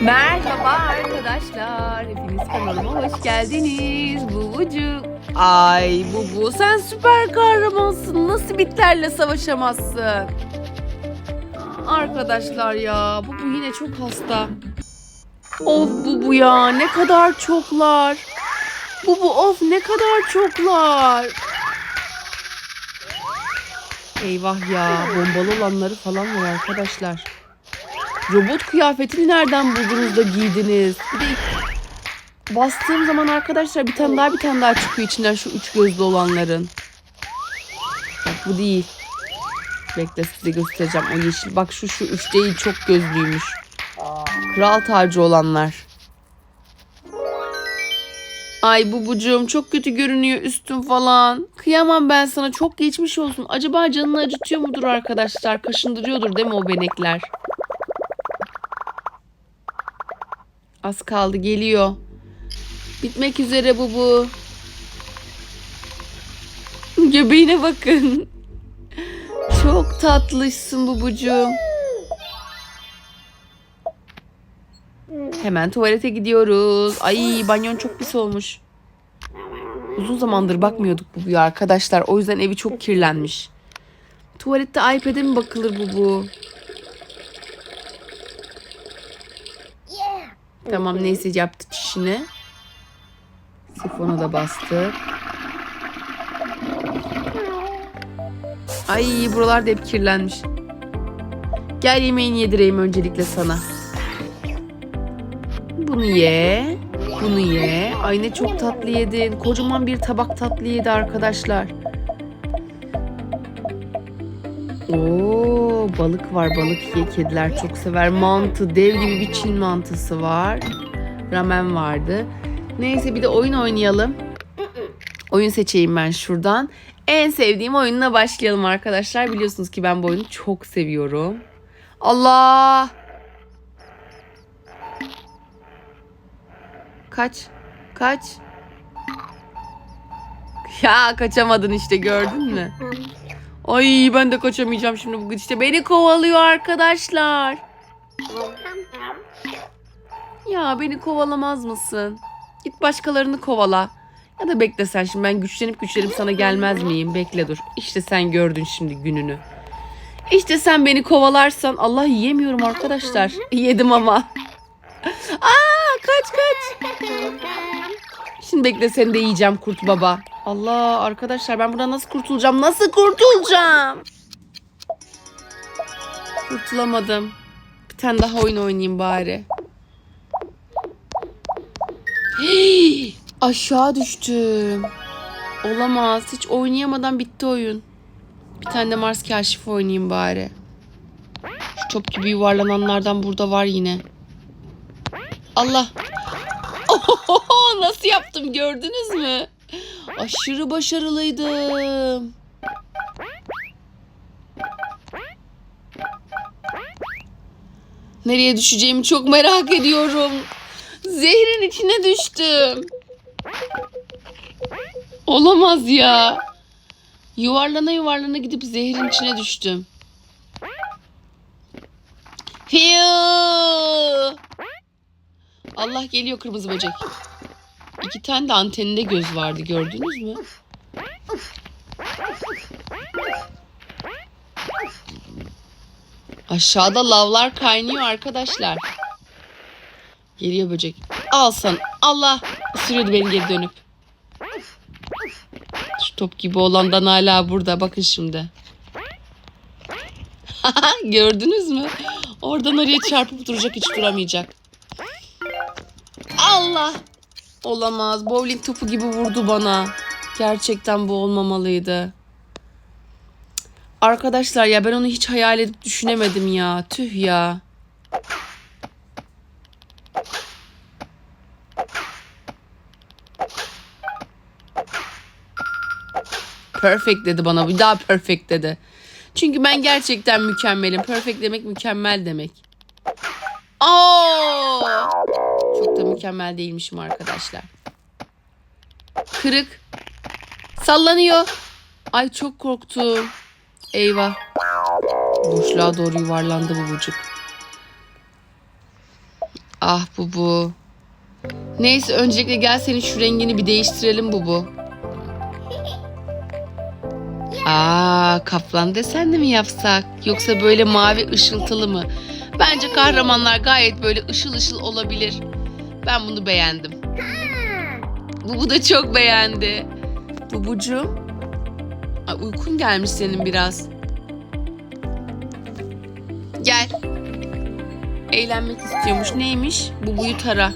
Merhaba arkadaşlar. Hepiniz kanalıma hoş geldiniz. Bubucu. Ay Bubu sen süper kahramansın. Nasıl bitlerle savaşamazsın? Arkadaşlar ya Bubu yine çok hasta. Of Bubu ya ne kadar çoklar. Bubu of ne kadar çoklar. Eyvah ya bombalı olanları falan var arkadaşlar. Robot kıyafetini nereden buldunuz da giydiniz? Bir de bastığım zaman arkadaşlar bir tane daha bir tane daha çıkıyor içinden şu üç gözlü olanların. Bak bu değil. Bekle size göstereceğim o yeşil. Bak şu şu üç değil çok gözlüymüş. Kral tacı olanlar. Ay bubucuğum çok kötü görünüyor üstün falan. Kıyamam ben sana çok geçmiş olsun. Acaba canını acıtıyor mudur arkadaşlar? Kaşındırıyordur değil mi o benekler? Az kaldı geliyor. Bitmek üzere bu bu. Göbeğine bakın. Çok tatlışsın bubucuğum. Hemen tuvalete gidiyoruz. Ay banyon çok pis olmuş. Uzun zamandır bakmıyorduk bubuya arkadaşlar. O yüzden evi çok kirlenmiş. Tuvalette iPad'e mi bakılır bubu? Tamam neyse yaptı çişini. Sifonu da bastı. Ay buralar da hep kirlenmiş. Gel yemeğini yedireyim öncelikle sana. Bunu ye. Bunu ye. Ay ne çok tatlı yedin. Kocaman bir tabak tatlı yedi arkadaşlar. Oo, balık var balık ye kediler çok sever. Mantı dev gibi bir Çin mantısı var. Ramen vardı. Neyse bir de oyun oynayalım. Oyun seçeyim ben şuradan. En sevdiğim oyununa başlayalım arkadaşlar. Biliyorsunuz ki ben bu oyunu çok seviyorum. Allah! Kaç. Kaç. Ya kaçamadın işte gördün mü? Ay ben de kaçamayacağım şimdi bugün işte beni kovalıyor arkadaşlar. Ya beni kovalamaz mısın? Git başkalarını kovala. Ya da bekle sen şimdi ben güçlenip güçlenip sana gelmez miyim? Bekle dur. İşte sen gördün şimdi gününü. İşte sen beni kovalarsan Allah yiyemiyorum arkadaşlar. Yedim ama. Aa kaç kaç. Şimdi bekle seni de yiyeceğim kurt baba. Allah arkadaşlar ben buradan nasıl kurtulacağım? Nasıl kurtulacağım? Kurtulamadım. Bir tane daha oyun oynayayım bari. Hey, aşağı düştüm. Olamaz. Hiç oynayamadan bitti oyun. Bir tane de Mars kaşifi oynayayım bari. Şu top gibi yuvarlananlardan burada var yine. Allah. Ohoho, nasıl yaptım gördünüz mü? Aşırı başarılıydım. Nereye düşeceğimi çok merak ediyorum. Zehrin içine düştüm. Olamaz ya. Yuvarlana yuvarlana gidip zehrin içine düştüm. Fiu! Allah geliyor kırmızı böcek. İki tane de anteninde göz vardı gördünüz mü? Aşağıda lavlar kaynıyor arkadaşlar. Geliyor böcek. Al sen. Allah ısırıyordu beni geri dönüp. Şu top gibi olandan hala burada. Bakın şimdi. Gördünüz mü? Oradan oraya çarpıp duracak hiç duramayacak. Allah. Olamaz. Bowling topu gibi vurdu bana. Gerçekten bu olmamalıydı. Arkadaşlar ya ben onu hiç hayal edip düşünemedim ya. Tüh ya. Perfect dedi bana. Bir daha perfect dedi. Çünkü ben gerçekten mükemmelim. Perfect demek mükemmel demek. Oo! Da mükemmel değilmişim arkadaşlar. Kırık. Sallanıyor. Ay çok korktum. Eyvah. Boşluğa doğru yuvarlandı bu bucuk. Ah bu bu. Neyse öncelikle gel senin şu rengini bir değiştirelim bu bu. Aa kaplan desenli mi yapsak? Yoksa böyle mavi ışıltılı mı? Bence kahramanlar gayet böyle ışıl ışıl olabilir. Ben bunu beğendim. Bubu da çok beğendi. Bubucuğum. Ay, uykun gelmiş senin biraz. Gel. Eğlenmek istiyormuş. Neymiş? Bubuyu tara.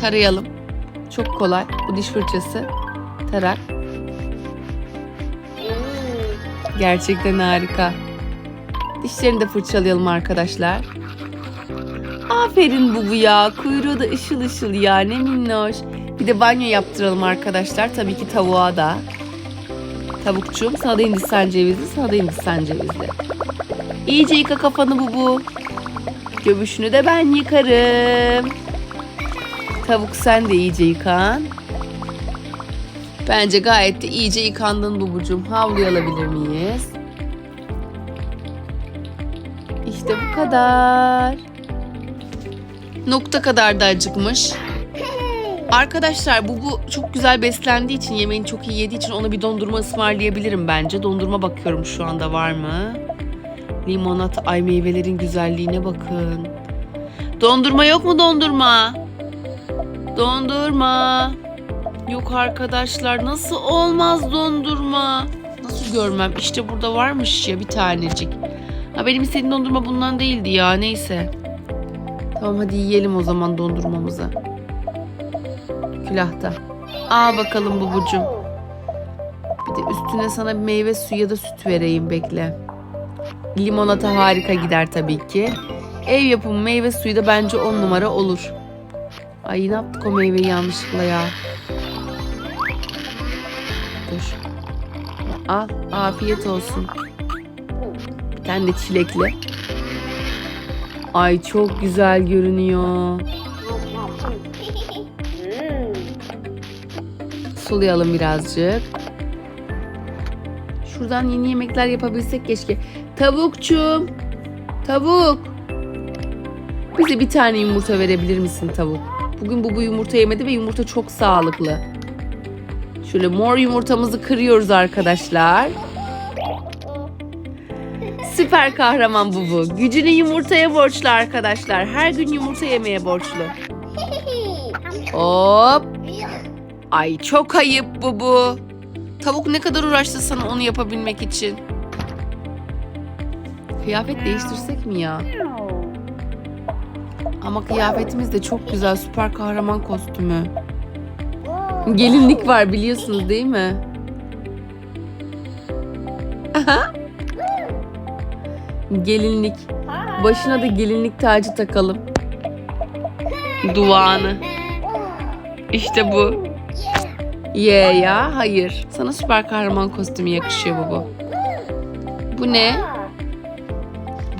Tarayalım. Çok kolay. Bu diş fırçası. Tarak. Gerçekten harika. Dişlerini de fırçalayalım arkadaşlar. Aferin Bubu ya. Kuyruğu da ışıl ışıl ya. Ne minnoş. Bir de banyo yaptıralım arkadaşlar. Tabii ki tavuğa da. Tavukçum sana da hindistan cevizli, sana da hindistan cevizli. İyice yıka kafanı Bubu. Göbüşünü de ben yıkarım. Tavuk sen de iyice yıkan. Bence gayet de iyice yıkandın Bubucum. Havluyu alabilir miyiz? İşte bu kadar. Nokta kadar da acıkmış. Arkadaşlar bu bu çok güzel beslendiği için yemeğini çok iyi yediği için ona bir dondurma ısmarlayabilirim bence. Dondurma bakıyorum şu anda var mı? Limonata ay meyvelerin güzelliğine bakın. Dondurma yok mu dondurma? Dondurma. Yok arkadaşlar nasıl olmaz dondurma? Nasıl görmem? İşte burada varmış ya bir tanecik. Ha benim istediğim dondurma bundan değildi ya neyse. Tamam hadi yiyelim o zaman dondurmamızı. Külahta. Al bakalım bubucum. Bir de üstüne sana bir meyve suyu ya da süt vereyim bekle. Limonata harika gider tabii ki. Ev yapımı meyve suyu da bence on numara olur. Ay ne yaptık o meyveyi yanlışlıkla ya. Dur. Al afiyet olsun. Bir tane de çilekli. Ay çok güzel görünüyor. Sulayalım birazcık. Şuradan yeni yemekler yapabilsek keşke. Tavukçum. Tavuk. Bize bir tane yumurta verebilir misin tavuk? Bugün bu bu yumurta yemedi ve yumurta çok sağlıklı. Şöyle mor yumurtamızı kırıyoruz arkadaşlar. Süper kahraman bubu. Gücünü yumurtaya borçlu arkadaşlar. Her gün yumurta yemeye borçlu. Hop. Ay çok ayıp bubu. Tavuk ne kadar uğraştı sana onu yapabilmek için. Kıyafet değiştirsek mi ya? Ama kıyafetimiz de çok güzel süper kahraman kostümü. Gelinlik var biliyorsunuz değil mi? Aha. Gelinlik. Başına da gelinlik tacı takalım. Duanı. İşte bu. Ye ya hayır. Sana süper kahraman kostümü yakışıyor bu. Bu ne?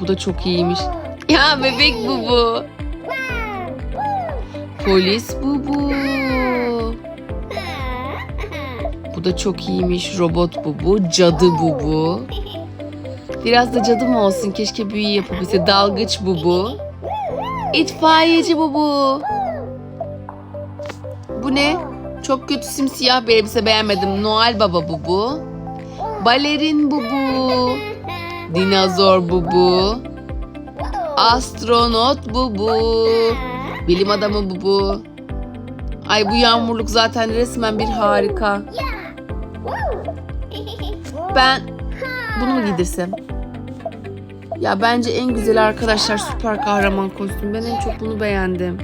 Bu da çok iyiymiş. Ya bebek bu bu. Polis bu bu. Bu da çok iyiymiş. Robot bu bu. Cadı bu bu. Biraz da cadı mı olsun? Keşke büyü yapabilse. Dalgıç bu bu. İtfaiyeci bu bu. Bu ne? Çok kötü simsiyah bir elbise beğenmedim. Noel Baba bu bu. Balerin bu bu. Dinozor bu bu. Astronot bu bu. Bilim adamı bu bu. Ay bu yağmurluk zaten resmen bir harika. Ben bunu mu giydirsem? Ya bence en güzeli arkadaşlar süper kahraman kostüm. Ben en çok bunu beğendim.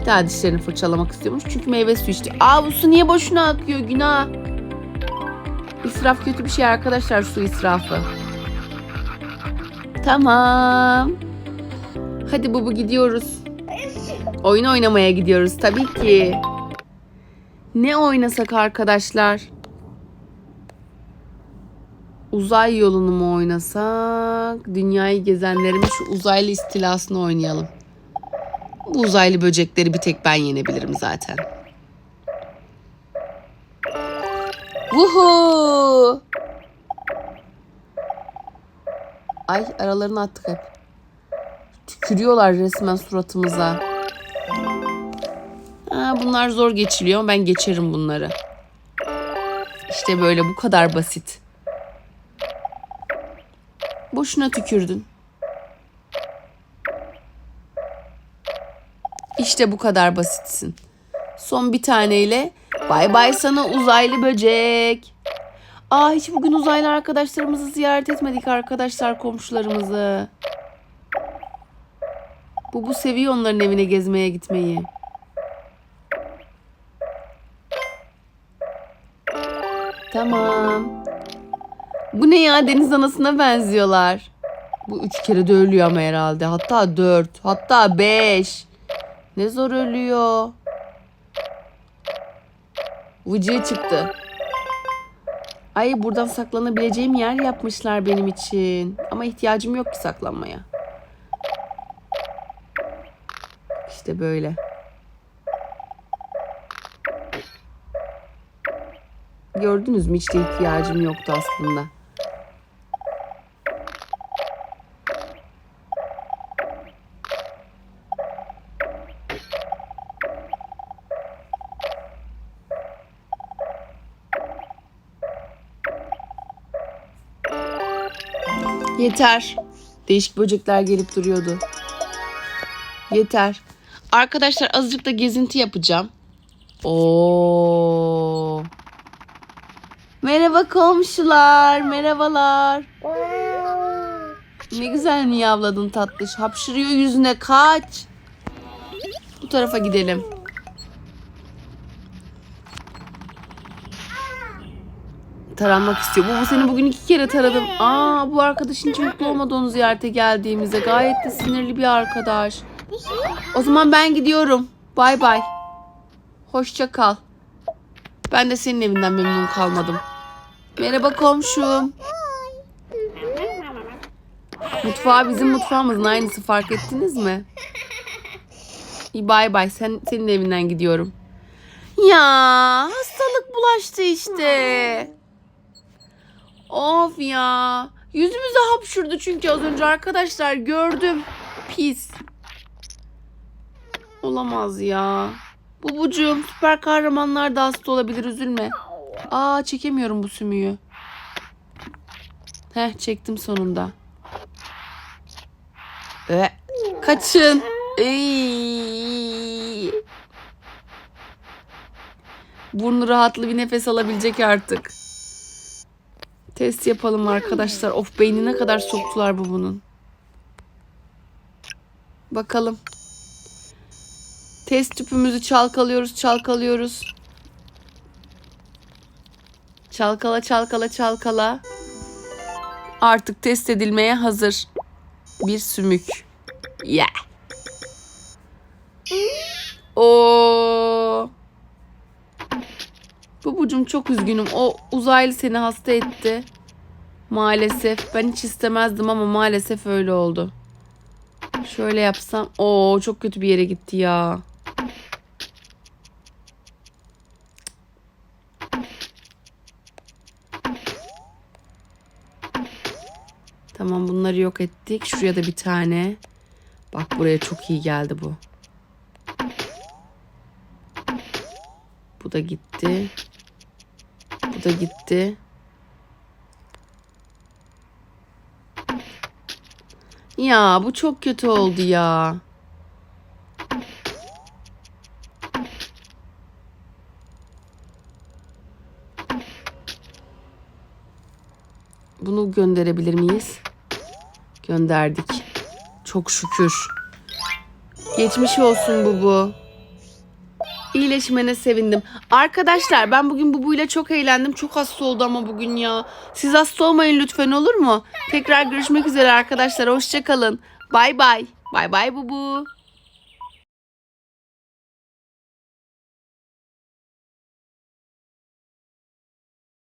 Bir daha dişlerini fırçalamak istiyormuş. Çünkü meyve suyu içti. Aa bu su niye boşuna akıyor günah. İsraf kötü bir şey arkadaşlar su israfı. Tamam. Hadi bubu gidiyoruz. Oyun oynamaya gidiyoruz tabii ki. Ne oynasak arkadaşlar? Uzay yolunu mu oynasak? Dünyayı gezenlerin şu uzaylı istilasını oynayalım. Bu uzaylı böcekleri bir tek ben yenebilirim zaten. Vuhu! Ay aralarını attık hep. Tükürüyorlar resmen suratımıza. Ha, bunlar zor geçiliyor ben geçerim bunları. İşte böyle bu kadar basit. Boşuna tükürdün. İşte bu kadar basitsin. Son bir taneyle bay bay sana uzaylı böcek. Aa hiç bugün uzaylı arkadaşlarımızı ziyaret etmedik arkadaşlar komşularımızı. Bu bu seviyor onların evine gezmeye gitmeyi. Tamam. Bu ne ya deniz anasına benziyorlar. Bu üç kere de ölüyor ama herhalde. Hatta dört. Hatta beş. Ne zor ölüyor. Vıcığı çıktı. Ay buradan saklanabileceğim yer yapmışlar benim için. Ama ihtiyacım yok ki saklanmaya. İşte böyle. Gördünüz mü hiç de ihtiyacım yoktu aslında. Yeter. Değişik böcekler gelip duruyordu. Yeter. Arkadaşlar azıcık da gezinti yapacağım. Oo. Merhaba komşular. Merhabalar. Ne güzel miyavladın tatlış. Hapşırıyor yüzüne kaç. Bu tarafa gidelim. Taranmak istiyor. Bu, seni bugün iki kere taradım. Aa bu arkadaşın hiç mutlu olmadı onu ziyarete geldiğimizde. Gayet de sinirli bir arkadaş. O zaman ben gidiyorum. Bay bay. Hoşça kal. Ben de senin evinden memnun kalmadım. Merhaba komşum. Mutfağı bizim mutfağımızın aynısı fark ettiniz mi? İyi bay bay. Sen, senin evinden gidiyorum. Ya hastalık bulaştı işte. Of ya. Yüzümüze hapşurdu çünkü az önce arkadaşlar gördüm. Pis. Olamaz ya. Bubucuğum süper kahramanlar da hasta olabilir üzülme. Aa çekemiyorum bu sümüğü. Heh çektim sonunda. Ee, kaçın. Ey. Burnu rahatlı bir nefes alabilecek artık. Test yapalım arkadaşlar. Of beynine kadar soktular bu bunun. Bakalım. Test tüpümüzü çalkalıyoruz, çalkalıyoruz. Çalkala, çalkala, çalkala. Artık test edilmeye hazır. Bir sümük. Yeah. Oo. Babucum çok üzgünüm. O uzaylı seni hasta etti. Maalesef. Ben hiç istemezdim ama maalesef öyle oldu. Şöyle yapsam. Oo çok kötü bir yere gitti ya. Tamam bunları yok ettik. Şuraya da bir tane. Bak buraya çok iyi geldi bu. Bu da gitti. Bu da gitti. Ya bu çok kötü oldu ya. Bunu gönderebilir miyiz? Gönderdik. Çok şükür. Geçmiş olsun Bubu. İyileşmene sevindim. Arkadaşlar ben bugün Bubu'yla çok eğlendim. Çok hasta oldu ama bugün ya. Siz hasta olmayın lütfen olur mu? Tekrar görüşmek üzere arkadaşlar. Hoşçakalın. Bay bay. Bay bay Bubu.